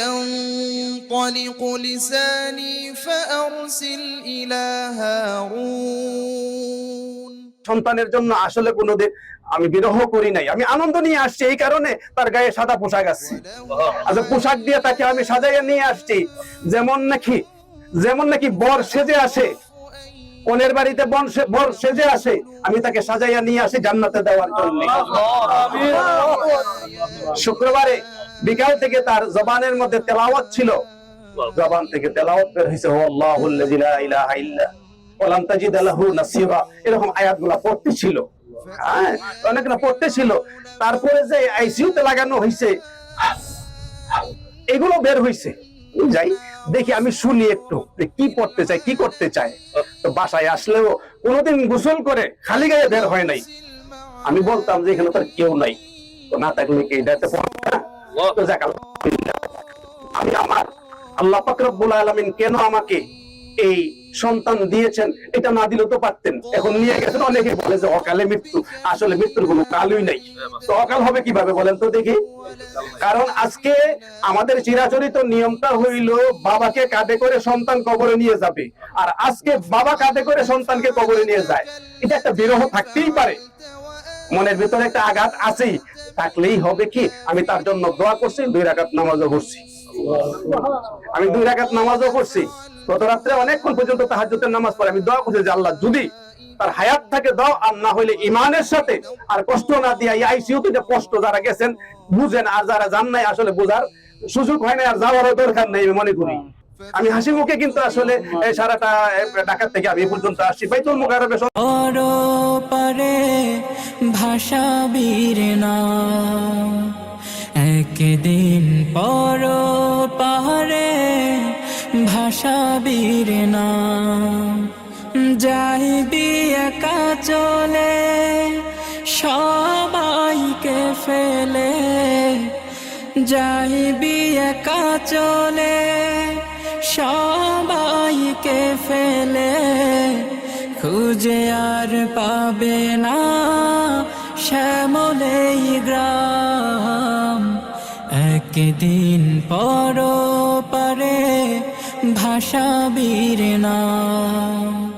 ينطلق لساني فأرسل إلى هارون সন্তানের জন্য আসলে কোনোদিন আমি বিরহ করি নাই আমি আনন্দ নিয়ে আসছি এই কারণে তার গায়ে সাদা পোশাক আছে আচ্ছা পোশাক দিয়ে তাকে আমি সাজাইয়া নিয়ে আসছি যেমন নাকি যেমন নাকি বর সেজে আসে কনের বাড়িতে বন সে- বর সেজে আসে আমি তাকে সাজাইয়া নিয়ে আসি জান্নাতে দেওয়ার জন্য শুক্রবারে বিকাল থেকে তার জবানের মধ্যে তেলাওয়াত ছিল। জবান থেকে তেলাওয়াত বের হয়েছে এরকম আয়াতগুলো পড়তে ছিল। হ্যাঁ অনেক না পড়তে ছিল। তারপরে যে আইসিইউতে লাগানো হয়েছে এগুলো বের হয়েছে যাই, দেখি আমি শুনি একটু কি পড়তে চাই কি করতে চায়। তো বাসায় আসলেও কোনোদিন গোসল করে খালি গায়ে বের হয় নাই। আমি বলতাম যে এখানে তার কেউ নাই। তো না থাকলে কি এটাতে পড়ে আমি আমার আল্লাহ আলামিন কেন আমাকে এই সন্তান দিয়েছেন এটা না দিলেও তো পারতেন? এখন নিয়ে গেছেন অনেকে বলে যে অকালে মৃত্যু। আসলে মৃত্যুর কোনো কালই নাই। তো অকাল হবে কীভাবে বলেন তো দেখি? কারণ আজকে আমাদের চিরাচরিত নিয়মটা হইল, বাবাকে কাঁধে করে সন্তান কবরে নিয়ে যাবে। আর আজকে বাবা কাঁধে করে সন্তানকে কবরে নিয়ে যায়। এটা একটা বিরহ থাকতেই পারে। মনের ভিতরে একটা আঘাত আছেই। থাকলেই হবে কি? আমি তার জন্য দোয়া করছি, দুই রাকাত নামাজও করছি আমি দুই রাকাত নামাজও করছি গত রাত্রে অনেকক্ষণ পর্যন্ত তাহাজ্জুদের নামাজ পড়ে। আমি দোয়া করছি যে আল্লাহ, যদি তার হায়াত থাকে দাও, আর না হইলে ইমানের সাথে আর কষ্ট না দিয়া এই আইসিইউ যে কষ্ট যারা গেছেন, বুঝেন আর যারা জান নাই আসলে বোঝার সুযোগ হয় না আর যাওয়ারও দরকার নেই, আমি মনে করি। আমি হাসি মুখে কিন্তু আসলে সারাটা ঢাকা থেকে আমি পর্যন্ত আসছি। বাইতুল মুকাররমে পর পারে ভাষা বীর নাম একদিন পর পাহাড়ে ভাষা বীর নাম যাইবি একা চলে, সবাইকে ফেলে। যাইবি একা চলে, সবাইকে ফেলে। খুঁজে আর পাবে না শ্যামলেই গ্রাম। একদিন পর পারে ভাষা বীর নাম।